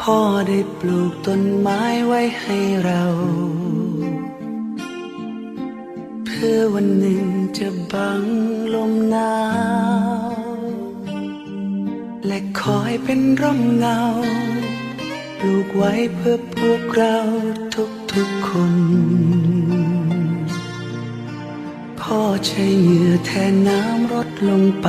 พ่อได้ปลูกต้นไม้ไว้ให้เรา เพื่อวันหนึ่งจะบังลมหนาว และคอยเป็นร่มเงา ปลูกไว้เพื่อพวกเราทุกๆคน พ่อใช้เหงื่อแทนน้ำรดลงไป